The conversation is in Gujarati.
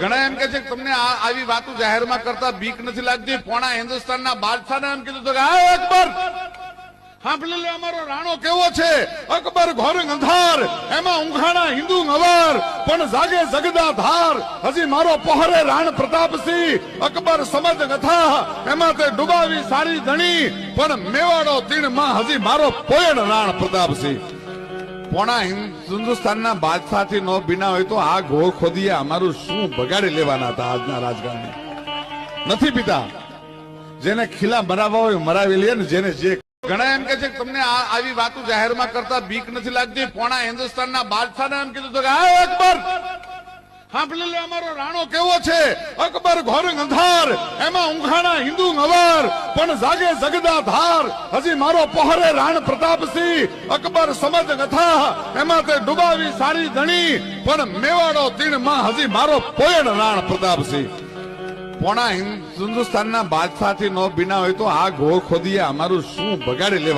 ઘણા એમ કે છે તમને આવી વાતો જાહેરમાં કરતા બીક નથી લાગતી. પોણા હિન્દુસ્તાનના બાદશાહને એમ કીધું કે આ અકબર! સાંભળી લે, અમારો રાણો કેવો છે? અકબર ઘોર અંધાર, એમાં ઊંઘાણા હિન્દુ નવાર, પણ જાગે જગદા ધાર. હજી મારો પહોરે રાણ પ્રતાપસિંહ. અકબર સમજ ગથા એમાં તે ડુબાવી સારી ધણી. પણ મેવાડો તીણમાં હજી મારો પોયણ રાણ પ્રતાપસિંહ. પોણા હિન્દુસ્તાનના બાદશાહથી નો બીના હોય તો આ ઘો ખોદીએ, અમારું શું બગાડી લેવાના હતા આજના રાજકારણી નથી પિતા. જેને ખીલા મરાવવા હોય મરાવી લે ને જેને જે ઘણા એમ કે છે તમને આવી વાતો જાહેરમાં કરતા બીક નથી લાગતી? પોણા હિન્દુસ્તાનના બાદશાહને એમ કીધું હતું કે અકબર! સાંભળી અમારો રાણો કેવો છે? અકબર ઘોર અંધાર, એમાં ઊંઘાણા હિન્દુ નવાર, પણ જાગે જગદા ધાર. હજી મારો પહોરે રાણ પ્રતાપસિંહ, અકબર સમજ ગથા એમાં તે ડુબાવી સારી ધણી, પણ મેવાડો તીણમાં હજી મારો પોયડ રાણ પ્રતાપસિંહ. પોણા હિન્દ- હિન્દુસ્તાનના બાદશાહથી નો બિના હોય તો આ ઘો ખોદીએ, અમારું શું બગાડી લેવા